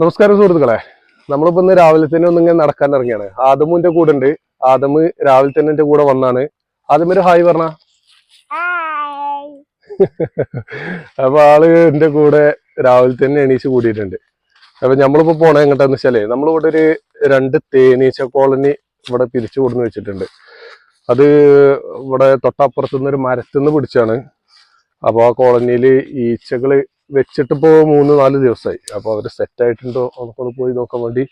നമസ്കാരം സുഹൃത്തുക്കളെ. നമ്മളിപ്പോ ഇന്ന് രാവിലെ തന്നെ ഒന്നിങ്ങനെ നടക്കാൻ ഇറങ്ങിയാണ്. ആദമുന്റെ കൂടെ ഉണ്ട്. ആദമ് രാവിലെ തന്നെ എന്റെ കൂടെ വന്നാണ്. ആദ്യം ഒരു ഹായ് പറഞ്ഞ. അപ്പൊ ആൾ എന്റെ കൂടെ രാവിലെ തന്നെ എണീച്ച് കൂടിയിട്ടുണ്ട്. അപ്പൊ നമ്മളിപ്പോ പോണേ എങ്ങോട്ടാന്ന് വെച്ചാലേ നമ്മളിവിടെ ഒരു രണ്ട് തേനീച്ച കോളനി ഇവിടെ പിരിച്ചു കൊടുന്ന് വെച്ചിട്ടുണ്ട്. അത് ഇവിടെ തൊട്ടപ്പുറത്തുനിന്ന് ഒരു മരത്തുനിന്ന് പിടിച്ചാണ്. അപ്പൊ ആ കോളനിയിൽ ഈച്ചകൾ വെച്ചിട്ടിപ്പോ മൂന്ന് നാല് ദിവസമായി അപ്പോൾ അവർ സെറ്റ് ആയിട്ടുണ്ടോ നമുക്കൊന്ന് പോയി നോക്കാൻ വേണ്ടി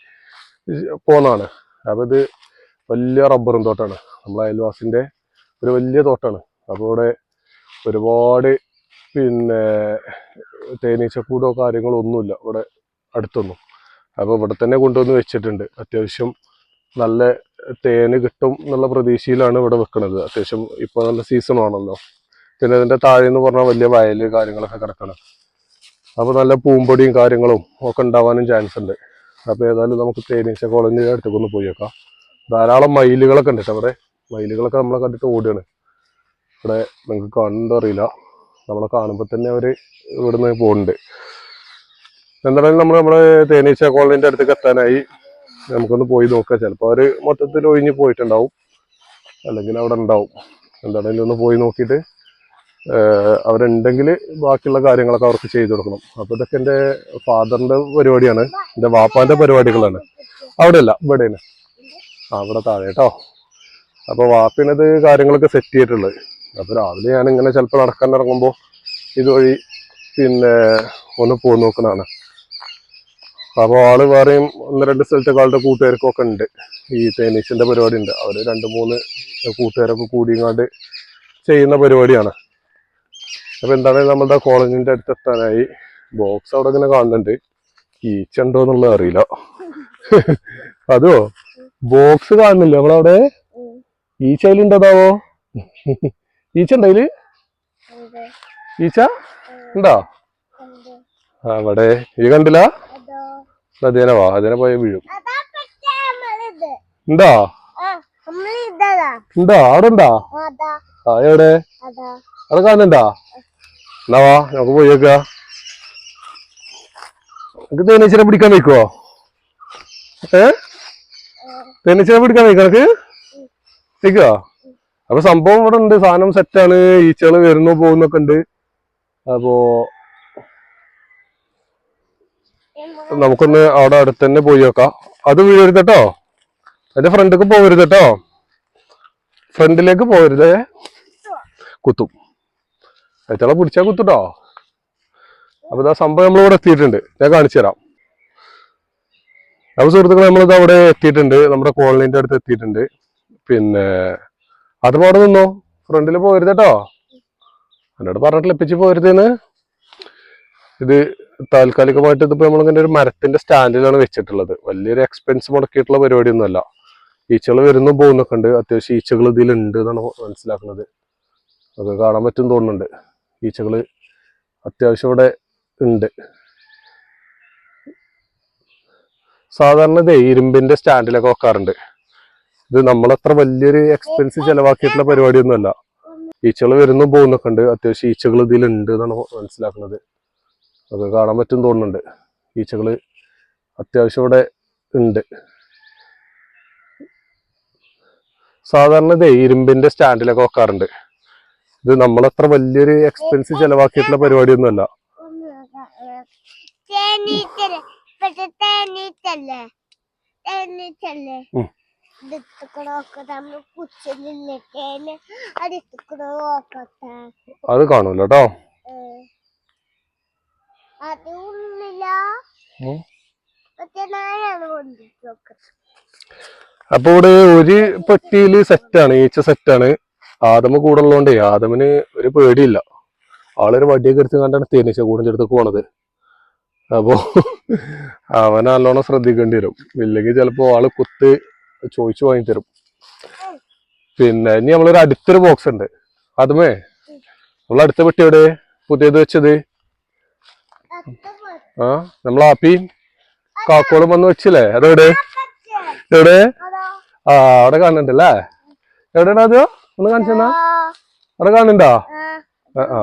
പോന്നാണ്. അപ്പോൾ ഇത് വലിയ റബ്ബറും തോട്ടാണ്. നമ്മളെ അയൽവാസിന്റെ ഒരു വലിയ തോട്ടാണ്. അപ്പോൾ ഇവിടെ ഒരുപാട് പിന്നെ തേനീച്ചക്കൂടോ കാര്യങ്ങളോ ഒന്നുമില്ല ഇവിടെ അടുത്തൊന്നും. അപ്പോൾ ഇവിടെ തന്നെ കൊണ്ടുവന്ന് വെച്ചിട്ടുണ്ട്. അത്യാവശ്യം നല്ല തേന് കിട്ടും എന്നുള്ള പ്രതീക്ഷയിലാണ് ഇവിടെ വെക്കുന്നത് അത്യാവശ്യം ഇപ്പോൾ നല്ല സീസണാണല്ലോ പിന്നെ അതിന്റെ താഴെ എന്ന് പറഞ്ഞാൽ വലിയ വയൽ കാര്യങ്ങളൊക്കെ കിടക്കണം. അപ്പൊ നല്ല പൂമ്പൊടിയും കാര്യങ്ങളും ഒക്കെ ഉണ്ടാവാനും ചാൻസ് ഉണ്ട്. അപ്പോൾ ഏതായാലും നമുക്ക് തേനീച്ച കോളനിയുടെ അടുത്തേക്കൊന്ന് പോയി വെക്കാം ധാരാളം മയിലുകളൊക്കെ ഉണ്ട് അവിടെ മയിലുകളൊക്കെ നമ്മളെ കണ്ടിട്ട് ഓടുകയാണ്. ഇവിടെ നിങ്ങൾക്ക് കാണുന്നുണ്ടോ അറിയില്ല. നമ്മളെ കാണുമ്പോൾ തന്നെ അവർ ഇവിടുന്ന് പോകുന്നുണ്ട് എന്തായാലും നമ്മൾ നമ്മുടെ തേനീച്ച കോളനിന്റെ അടുത്തേക്ക് എത്താനായി. നമുക്കൊന്ന് പോയി നോക്കാം. ചിലപ്പോൾ അവർ മൊത്തത്തിൽ ഒഴിഞ്ഞ് പോയിട്ടുണ്ടാവും. അല്ലെങ്കിൽ അവിടെ ഉണ്ടാവും. എന്താണെങ്കിലും ഒന്ന് പോയി നോക്കിയിട്ട് അവരുണ്ടെങ്കിൽ ബാക്കിയുള്ള കാര്യങ്ങളൊക്കെ അവർക്ക് ചെയ്തു കൊടുക്കണം. അപ്പൊ ഇതൊക്കെ എന്റെ ഫാദറിന്റെ പരിപാടിയാണ്. എന്റെ വാപ്പാന്റെ പരിപാടികളാണ്. അവിടെയല്ല ഇവിടെയാണ്. ആ അവിടെ താഴെ കേട്ടോ. അപ്പൊ വാപ്പിനത് കാര്യങ്ങളൊക്കെ സെറ്റ് ചെയ്തിട്ടുള്ളത്. അപ്പൊ രാവിലെ ഞാൻ ഇങ്ങനെ ചിലപ്പോൾ നടക്കാൻ ഇറങ്ങുമ്പോൾ ഇതുവഴി പിന്നെ ഒന്ന് പോയി നോക്കുന്നതാണ്. അപ്പോൾ ആൾ വേറെയും ഒന്ന് രണ്ട് സ്ഥലത്തൊക്കെ ആളുടെ കൂട്ടുകാർക്കൊക്കെ ഉണ്ട്. ഈ തേനീച്ചന്റെ പരിപാടി ഉണ്ട്. അവർ രണ്ട് മൂന്ന് കൂട്ടുകാരൊക്കെ കൂടിയങ്ങാണ്ട് ചെയ്യുന്ന പരിപാടിയാണ്. അപ്പൊ എന്താണ് നമ്മുടെ കോളേജിന്റെ അടുത്ത എത്താനായി ബോക്സ് അവിടെ ഇങ്ങനെ കാണുന്നുണ്ട്. ഈച്ച ഉണ്ടോ എന്നുള്ളത് അറിയില്ല. അതോ? ബോക്സ് കാണുന്നില്ല. നമ്മളവിടെ ഈച്ച അതിലുണ്ടതാവോ ഈച്ച ഉണ്ടതിൽ ഉണ്ട് ഈച്ച ഉണ്ടോ? അവിടെ. ഈ കണ്ടില്ല? അതേനെ വാ അതിനെ പോയ വീഴും. ഉണ്ടോ? ഉണ്ടോ? അവിടെ ഉണ്ടോ? ആ എവിടെ? അതാ. അവിടെ കാണുന്നുണ്ടോ? എന്നാ വാ നമുക്ക് പോയി നോക്കുക നമുക്ക് തേനീച്ചനെ പിടിക്കാൻ വയ്ക്കുവോ? ഏ? തേനീച്ചനെ പിടിക്കാൻ വയ്ക്കുക നിനക്ക്? വയ്ക്കുവോ അപ്പൊ സംഭവം ഇവിടെ ഉണ്ട് സാധനം സെറ്റാണ് ഈച്ചകൾ വരുന്നു പോകുന്നൊക്കെ ഉണ്ട്. അപ്പോ നമുക്കൊന്ന് അവിടെ അടുത്ത് തന്നെ പോയി നോക്കാം. അത് വീഴരുത് കേട്ടോ. അതിന്റെ ഫ്രണ്ടിലേക്ക് പോകരുത് കേട്ടോ. ഫ്രണ്ടിലേക്ക് പോകരുതേ കുത്തും. അയച്ചാളെ പിടിച്ചാ കുത്തുട്ടോ. അപ്പൊ ഇതാ സംഭവം നമ്മളിവിടെ എത്തിയിട്ടുണ്ട്. ഞാൻ കാണിച്ചു തരാം. അപ്പൊ സുഹൃത്തുക്കളെ നമ്മളിത് അവിടെ എത്തിയിട്ടുണ്ട്. നമ്മുടെ കോളനീന്റെ അടുത്ത് എത്തിയിട്ടുണ്ട്. പിന്നെ അത് അവിടെ നിന്നോ. ഫ്രണ്ടിൽ പോകരുത് കേട്ടോ. എന്നോട് പറഞ്ഞിട്ടില്ല എപ്പിച്ച് പോകരുതെന്ന്. ഇത് താൽക്കാലികമായിട്ട് ഇതിപ്പോ നമ്മളിങ്ങനെ ഒരു മരത്തിന്റെ സ്റ്റാൻഡിലാണ് വെച്ചിട്ടുള്ളത്. വലിയൊരു എക്സ്പെൻസ് മുടക്കിയിട്ടുള്ള പരിപാടിയൊന്നുമല്ല. ഈച്ചകൾ വരുന്നു പോകുന്നൊക്കെ ഉണ്ട്. അത്യാവശ്യം ഈച്ചകൾ ഇതിലുണ്ട് എന്നാണ് മനസ്സിലാക്കുന്നത്. അത് കാണാൻ പറ്റും തോന്നുന്നുണ്ട്. ഈച്ചകൾ അത്യാവശ്യം ഇവിടെ ഉണ്ട്. സാധാരണ ഇതേ ഇരുമ്പിന്റെ സ്റ്റാൻഡിലൊക്കെ വെക്കാറുണ്ട്. ഇത് നമ്മളത്ര വലിയൊരു എക്സ്പെൻസ് ചിലവാക്കിയിട്ടുള്ള പരിപാടിയൊന്നുമല്ല. ഈച്ചകൾ വരുന്നു പോകുന്നൊക്കെ ഉണ്ട് അത്യാവശ്യം ഈച്ചകൾ ഇതിലുണ്ട് എന്നാണ് മനസ്സിലാക്കുന്നത്. അത് കാണാൻ പറ്റും തോന്നുന്നുണ്ട്. ഈച്ചകൾ അത്യാവശ്യം ഇവിടെ ഉണ്ട്. സാധാരണ ഇതേ ഇരുമ്പിന്റെ സ്റ്റാൻഡിലൊക്കെ വെക്കാറുണ്ട്. ഇത് നമ്മളത്ര വലിയൊരു എക്സ്പെൻസ് ചെലവാക്കിയിട്ടുള്ള പരിപാടിയൊന്നുമല്ല. അത് കാണൂല കേട്ടോ അപ്പൊ ഇവിടെ ഒരു പെട്ടിയിൽ സെറ്റാണ് ഈച്ച സെറ്റാണ് ആദമ കൂടെ ഉള്ളതുകൊണ്ട് ആദമിന് ഒരു പേടിയില്ല. ആളൊരു വടിയൊക്കെ എടുത്ത് കണ്ടാണ് തേനീച്ച കൂടെ അടുത്തേക്ക് പോണത്. അപ്പോ അവൻ നല്ലോണം ശ്രദ്ധിക്കേണ്ടി വരും. ഇല്ലെങ്കിൽ ചിലപ്പോ ആൾ കുത്ത് ചോദിച്ചു വാങ്ങി തരും പിന്നെ ഇനി നമ്മളൊരു അടുത്തൊരു ബോക്സ് ഉണ്ട്. അതുമേ നമ്മൾ അടുത്ത പെട്ടി എവിടെ? പുതിയത് വെച്ചത്? ആ നമ്മൾ ആപ്പിയും കാക്കോളും വന്ന് വെച്ചില്ലേ? അതെവിടെ? എവിടെ? ആ അവിടെ കാണുന്നുണ്ടല്ലേ? എവിടെയാണ് അത് ഒന്ന് കാണിച്ചെന്നാ? അവിടെ കാണുന്നുണ്ടോ? ആ. ആ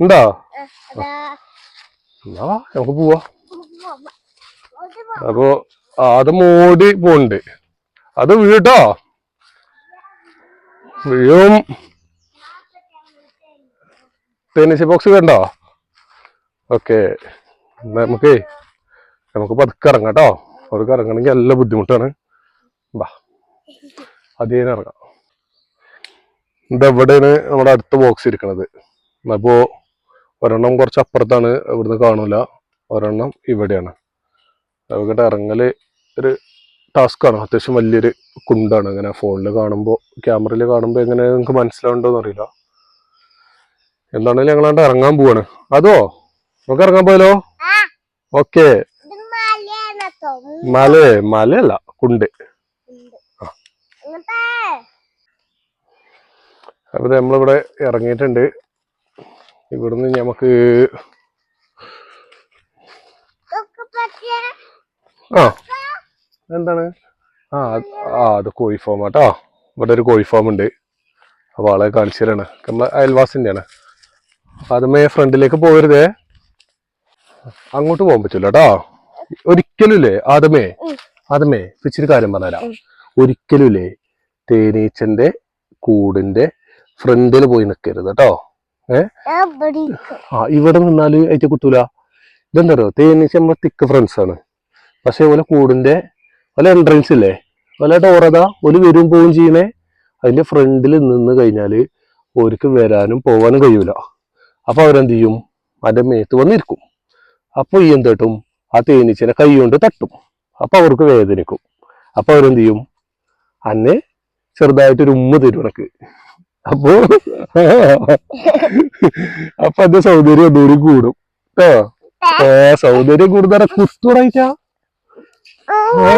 ഉണ്ടോ? എന്നാ നമുക്ക് പോവാ. അപ്പൊ അത് മൂടി പോണ്ട്. അത് വീട്ടോ? വീഴും. ടെന്നീസ് ബോക്സ് വേണ്ടോ ഓക്കെ. നമുക്കേ നമുക്ക് പതുക്കെ ഇറങ്ങാം കേട്ടോ. അവർക്ക് ഇറങ്ങണമെങ്കിൽ നല്ല ബുദ്ധിമുട്ടാണ്. ബാ അതേ ഇറങ്ങാം. ഇതെവിടെയാണ് നമ്മുടെ അടുത്ത ബോക്സ് ഇരിക്കണത്? അപ്പോ ഒരെണ്ണം കുറച്ച് അപ്പുറത്താണ് ഇവിടുന്ന് കാണൂല. ഒരെണ്ണം ഇവിടെയാണ്. നമുക്കിട്ട് ഇറങ്ങൽ ഒരു ടാസ്ക്കാണ് അത്യാവശ്യം വലിയൊരു കുണ്ടാണ്. അങ്ങനെ ഫോണിൽ കാണുമ്പോൾ ക്യാമറയിൽ കാണുമ്പോൾ എങ്ങനെ നിങ്ങൾക്ക് മനസ്സിലാവുണ്ടോന്ന് അറിയില്ല. എന്താണെങ്കിലും ഞങ്ങളാണ്ട് ഇറങ്ങാൻ പോവാണ്. അതോ? നമുക്ക് ഇറങ്ങാൻ പോയാലോ? ആ. ഓക്കെ. ഇത് മലയാണ്? തൊണ്ട മല മലയല്ല കുണ്ട്. ഇങ്ങനത്തെ അപ്പൊ ദേ നമ്മളിവിടെ ഇറങ്ങിയിട്ടുണ്ട്. ഇവിടുന്ന് നമുക്ക് ആ എന്താണ്? ആ ആ അത് കോഴി ഫാം ആട്ടോ ഇവിടെ ഒരു കോഴി ഫാം ഉണ്ട്. അപ്പോൾ ആളെ കാണിച്ചു തരാണ്. നമ്മളെ അയൽവാസിന്റെയാണ് അതുമേ ഫ്രണ്ടിലേക്ക് പോകരുതേ അങ്ങോട്ട് പോകാൻ പറ്റില്ല കേട്ടോ ഒരിക്കലും ഇല്ലേ ആദമേ ഉം. ആദമേ ഇച്ചിരി കാര്യം പറഞ്ഞുതരാം. ഒരിക്കലും ഇല്ലേ തേനീച്ചന്റെ കൂടിന്റെ ഫ്രണ്ടിൽ പോയി നിൽക്കരുത് കേട്ടോ ഏഹ് ആ ഇവിടെ നിന്നാൽ അയച്ച കുത്തൂല ഇതെന്താ പറയുക തേനീച്ച നമ്മളെ തിക്ക് ഫ്രണ്ട്സ് ആണ്. പക്ഷെ ഓലെ കൂടിന്റെ ഓല എൻട്രൻസ് ഇല്ലേ? ഓല ഡോറതാ ഓൽ വരും പോവും ചെയ്യണേ. അതിന്റെ ഫ്രണ്ടിൽ നിന്ന് കഴിഞ്ഞാൽ ഓർക്ക് വരാനും പോവാനും കഴിയൂല. അപ്പൊ അവരെന്ത് ചെയ്യും അതിന്റെ മേത്ത് വന്നിരിക്കും. അപ്പൊ ഈ എന്ത് തട്ടും ആ തേനീച്ചനെ കൈ കൊണ്ട് തട്ടും. അപ്പൊ അവർക്ക് വേദനിക്കും. അപ്പൊ അവരെന്ത് ചെയ്യും അന്നെ ചെറുതായിട്ടൊരു ഉമ്മ തരും ഉനക്ക് അപ്പോ അപ്പൊ അത് സൗന്ദര്യം ഒന്നുകൂടി കൂടും. കേട്ടോ ഏ? സൗന്ദര്യം കൂടുന്ന കുത്തുറയിച്ചാ ആ.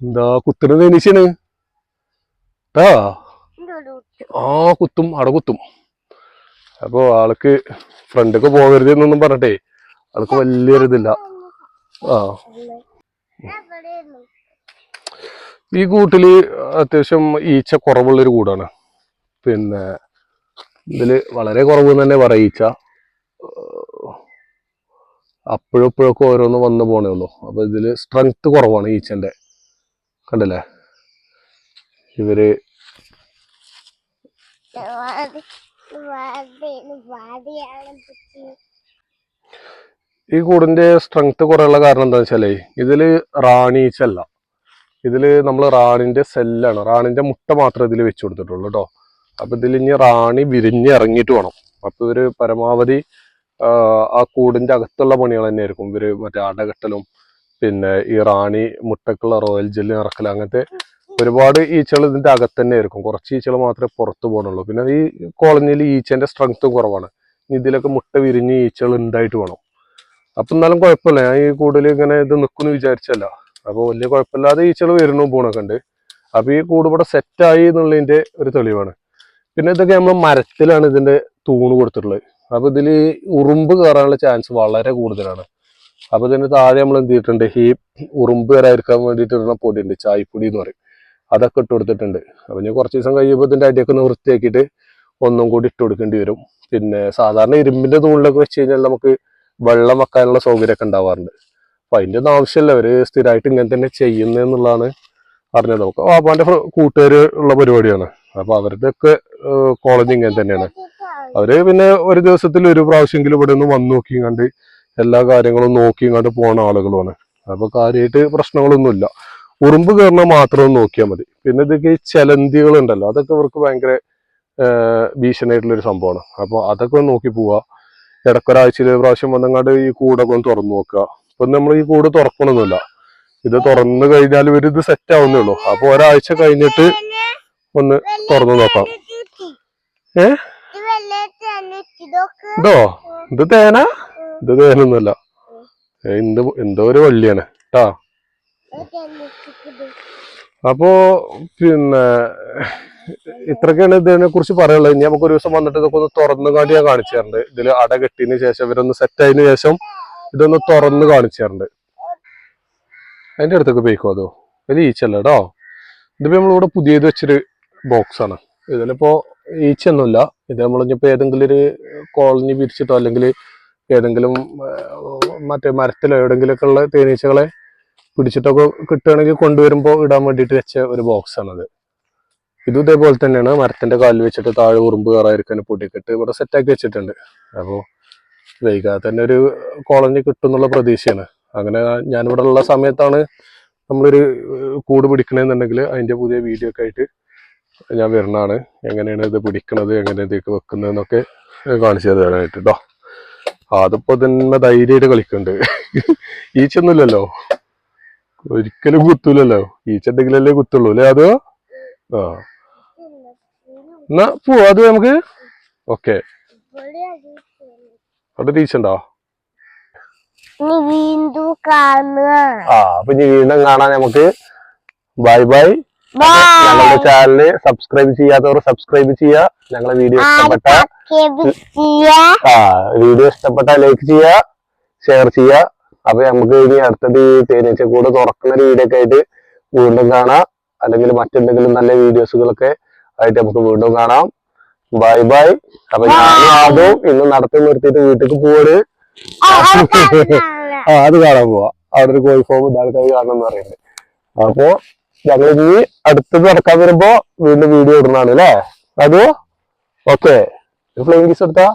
എന്താ കുത്തുന്നത് എനിച്ചാണ് കേട്ടോ. ആ കുത്തും അവിടെ കുത്തും. അപ്പൊ ആൾക്ക് ഫ്രണ്ടൊക്കെ പോകരുത് എന്നൊന്നും പറഞ്ഞിട്ടേ ആൾക്ക് വലിയൊരു ഇതില്ല ആ. ഈ കൂട്ടിൽ അത്യാവശ്യം ഈച്ച കുറവുള്ളൊരു കൂടാണ്. പിന്നെ ഇതിൽ വളരെ കുറവ് തന്നെ പറയാം ഈച്ച. അപ്പോഴും ഇപ്പോഴൊക്കെ ഓരോന്ന് വന്നു പോണേ ഉള്ളൂ. അപ്പൊ ഇതിൽ സ്ട്രെങ്ത് കുറവാണ് ഈച്ചന്റെ. കണ്ടില്ലേ? ഇവർ ഈ കൂടിന്റെ സ്ട്രെങ്ത് കുറയുള്ള കാരണം എന്താ വെച്ചാലേ ഇതിൽ റാണി ഈച്ച ഇതിൽ നമ്മൾ റാണിന്റെ സെല്ലാണ്. റാണിന്റെ മുട്ട മാത്രമേ ഇതിൽ വെച്ചു കൊടുത്തിട്ടുള്ളൂ കേട്ടോ അപ്പൊ ഇതിൽ ഇനി റാണി വിരിഞ്ഞ് ഇറങ്ങിയിട്ട് വേണം. അപ്പോൾ ഇവർ പരമാവധി ആ, കൂടിന്റെ അകത്തുള്ള പണികൾ തന്നെയായിരിക്കും. ഇവർ മറ്റേ അടകെട്ടലും പിന്നെ ഈ റാണി മുട്ടക്കുള്ള റോയൽ ജെല്ലി ഇറക്കൽ അങ്ങനത്തെ ഒരുപാട് ഈച്ചകൾ ഇതിന്റെ അകത്ത് തന്നെ ആയിരിക്കും കുറച്ച് ഈച്ചകൾ മാത്രമേ പുറത്ത് പോകണുള്ളൂ. പിന്നെ ഈ കോളനിയിൽ ഈച്ചന്റെ സ്ട്രെങ്ത്തും കുറവാണ്. ഇതിലൊക്കെ മുട്ട വിരിഞ്ഞ് ഈച്ചകൾ ഉണ്ടായിട്ട് വേണം. അപ്പൊ എന്നാലും കുഴപ്പമില്ല. ഞാൻ ഈ കൂടുതൽ ഇങ്ങനെ ഇത് നിൽക്കുന്നു വിചാരിച്ചല്ല അപ്പൊ വലിയ കുഴപ്പമില്ലാതെ ഈച്ചകൾ വരുന്നു പോണൊക്കെ ഉണ്ട്. അപ്പോൾ ഈ കൂട് ഇവിടെ സെറ്റായി എന്നുള്ളതിന്റെ ഒരു തെളിവാണ്. പിന്നെ ഇതൊക്കെ നമ്മൾ മരത്തിലാണ് ഇതിന്റെ തൂണ് കൊടുത്തിട്ടുള്ളത്. അപ്പോൾ ഇതിൽ ഉറുമ്പ് കയറാനുള്ള ചാൻസ് വളരെ കൂടുതലാണ്. അപ്പോൾ ഇതിന് താഴെ നമ്മൾ എന്ത് ചെയ്തിട്ടുണ്ട്? ഈ ഉറുമ്പ് വരാതിരിക്കാൻ വേണ്ടിയിട്ട് ഇടുന്ന പൊടിയുണ്ട് ചായപ്പൊടി എന്ന് പറയും. അതൊക്കെ ഇട്ട് കൊടുത്തിട്ടുണ്ട്. അപ്പം ഞാൻ കുറച്ച് ദിവസം കഴിയുമ്പോൾ ഇതിന്റെ അടിയൊക്കെ ഒന്ന് വൃത്തിയാക്കിയിട്ട് ഒന്നും കൂടി ഇട്ട് കൊടുക്കേണ്ടി വരും. പിന്നെ സാധാരണ ഇരുമ്പിന്റെ തൂണിലൊക്കെ വെച്ച് കഴിഞ്ഞാൽ നമുക്ക് വെള്ളം വെക്കാനുള്ള സൗകര്യമൊക്കെ ഉണ്ടാവാറുണ്ട്. അപ്പൊ അതിന്റെ ഒന്നും ആവശ്യമില്ല. അവർ സ്ഥിരമായിട്ട് ഇങ്ങനെ തന്നെ ചെയ്യുന്നതെന്നുള്ളതാണ് അറിഞ്ഞത്. നമുക്ക് വാപ്പാന്റെ കൂട്ടുകാർ ഉള്ള പരിപാടിയാണ്. അപ്പൊ അവരുടെ ഒക്കെ കോളേജ് ഇങ്ങനെ തന്നെയാണ്. അവർ പിന്നെ ഒരു ദിവസത്തിൽ ഒരു പ്രാവശ്യമെങ്കിലും ഇവിടെ ഒന്ന് വന്നു നോക്കിയും കണ്ട് എല്ലാ കാര്യങ്ങളും നോക്കിയും കണ്ട് പോണ ആളുകളുമാണ്. അപ്പൊ കാര്യമായിട്ട് പ്രശ്നങ്ങളൊന്നുമില്ല. ഉറുമ്പ് കയറണ മാത്രം നോക്കിയാൽ മതി. പിന്നെ ഇതൊക്കെ ഈ ചെലന്തികൾ ഉണ്ടല്ലോ അതൊക്കെ ഇവർക്ക് ഭയങ്കര ആഹ് ഭീഷണിയായിട്ടുള്ള ഒരു സംഭവമാണ്. അപ്പൊ അതൊക്കെ നോക്കി പോവാ. ഇടക്കൊരാഴ്ചയിൽ പ്രാവശ്യം വന്നങ്ങാണ്ട് ഈ കൂടൊക്കെ ഒന്ന് തുറന്നു നോക്കുക. ഇപ്പൊ നമ്മൾ ഈ കൂട് തുറക്കണമെന്നില്ല ഇത് തുറന്നു കഴിഞ്ഞാൽ ഇവർ ഇത് സെറ്റ് ആവുന്നേ ഉള്ളൂ. അപ്പൊ ഒരാഴ്ച കഴിഞ്ഞിട്ട് ഒന്ന് തുറന്നു നോക്കാം. ഏ? ഇത്? ഇതോ തേന? ഇത് തേനൊന്നുമല്ല. എന്ത് എന്തോ ഒരു വള്ളിയാണ്. കേട്ടാ അപ്പോ പിന്നെ ഇത്രയൊക്കെയാണ് ഇതിനെ കുറിച്ച് പറയാനുള്ളത്. ഇനി നമുക്ക് ഒരു ദിവസം വന്നിട്ട് ഇതൊക്കെ ഒന്ന് തുറന്നു കാട്ടി ഞാൻ കാണിച്ചു തരുന്നുണ്ട് ഇതിൽ അട കെട്ടിയതിന് ശേഷം ഇവരൊന്ന് സെറ്റ് ആയതിനു ശേഷം ഇതൊന്ന് തുറന്ന് കാണിച്ചു തരണ്ട്. അതിന്റെ അടുത്തൊക്കെ പോയിക്കോ അതോ? അതിൽ ഈച്ചല്ല കേട്ടോ? ഇതിപ്പോ നമ്മളിവിടെ പുതിയത് വെച്ചൊരു ബോക്സ് ആണ്. ഇതിലിപ്പോ ഈച്ചയൊന്നുമില്ല ഇത് നമ്മളിപ്പോ ഏതെങ്കിലും ഒരു കോളനി പിരിച്ചിട്ടോ അല്ലെങ്കിൽ ഏതെങ്കിലും മറ്റേ മരത്തിലോ എവിടെങ്കിലൊക്കെ ഉള്ള തേനീച്ചകളെ പിടിച്ചിട്ടൊക്കെ കിട്ടുകയാണെങ്കിൽ കൊണ്ടുവരുമ്പോൾ ഇടാൻ വേണ്ടിയിട്ട് വെച്ച ഒരു ബോക്സ് ആണത്. ഇതും ഇതേപോലെ തന്നെയാണ്. മരത്തിന്റെ കാലിൽ വെച്ചിട്ട് താഴെ ഉറുമ്പ് കയറായിരിക്കാൻ പൊട്ടിക്കെട്ട് ഇവിടെ സെറ്റാക്കി വെച്ചിട്ടുണ്ട്. അപ്പോൾ വൈകാതെ തന്നെ ഒരു കോളനി കിട്ടും എന്നുള്ള പ്രതീക്ഷയാണ്. അങ്ങനെ ഞാനിവിടെ ഉള്ള സമയത്താണ് നമ്മളൊരു കൂട് പിടിക്കണമെന്നുണ്ടെങ്കിൽ അതിന്റെ പുതിയ വീഡിയോ ഒക്കെ ആയിട്ട് ഞാൻ വരുന്നതാണ്. എങ്ങനെയാണ് ഇത് പിടിക്കണത് എങ്ങനെ ഇതൊക്കെ വെക്കുന്നതെന്നൊക്കെ കാണിച്ചു തരാനായിട്ട് കേട്ടോ അതിപ്പോ തന്നെ ധൈര്യമായിട്ട് കളിക്കുന്നുണ്ട് ഈച്ചൊന്നുമില്ലല്ലോ ഒരിക്കലും കുത്തൂലല്ലോ? ഈച്ച ഉണ്ടെങ്കിലല്ലേ കുത്തുള്ളൂ അല്ലേ അത്? ആ. എന്നാ പോവാ അത് നമുക്ക്? ഓക്കെ. അവിടെ കാണുക ആ അപ്പൊ ഇനി വീണ്ടും കാണാൻ നമുക്ക്. Bye bye. ഞങ്ങളുടെ ചാനൽ സബ്സ്ക്രൈബ് ചെയ്യാത്തവർ സബ്സ്ക്രൈബ് ചെയ്യുക. ഞങ്ങളെ വീഡിയോ ഇഷ്ടപ്പെട്ട ആ വീഡിയോ ഇഷ്ടപ്പെട്ട ലൈക്ക് ചെയ്യുക ഷെയർ ചെയ്യുക. അപ്പൊ നമുക്ക് ഇനി അടുത്തത് ഈ തേനീച്ചക്കൂട് തുറക്കുന്ന ഒരു വീഡിയോ ഒക്കെ ആയിട്ട് വീണ്ടും കാണാം. അല്ലെങ്കിൽ മറ്റെന്തെങ്കിലും നല്ല വീഡിയോസുകളൊക്കെ ആയിട്ട് നമുക്ക് വീണ്ടും കാണാം. ബൈ ബൈ അപ്പൊ ഞാനും ഇന്ന് നടത്തി നിർത്തിയിട്ട് വീട്ടിലേക്ക് പോവാണ്. ആ അത് കാണാൻ പോവാ. അവിടെ ഒരു കോഴി ഫോം ഇതാൾക്കാർ കാണണം എന്ന് പറയുന്നത്. അപ്പോ ഞങ്ങൾ ഇനി അടുത്തത് നടക്കാൻ വരുമ്പോ വീണ്ടും വീഡിയോ ഇടുന്നതാണ് അല്ലേ? അത് ഓക്കെ ഫ്ലൈങ് കിസ് എടുത്താ?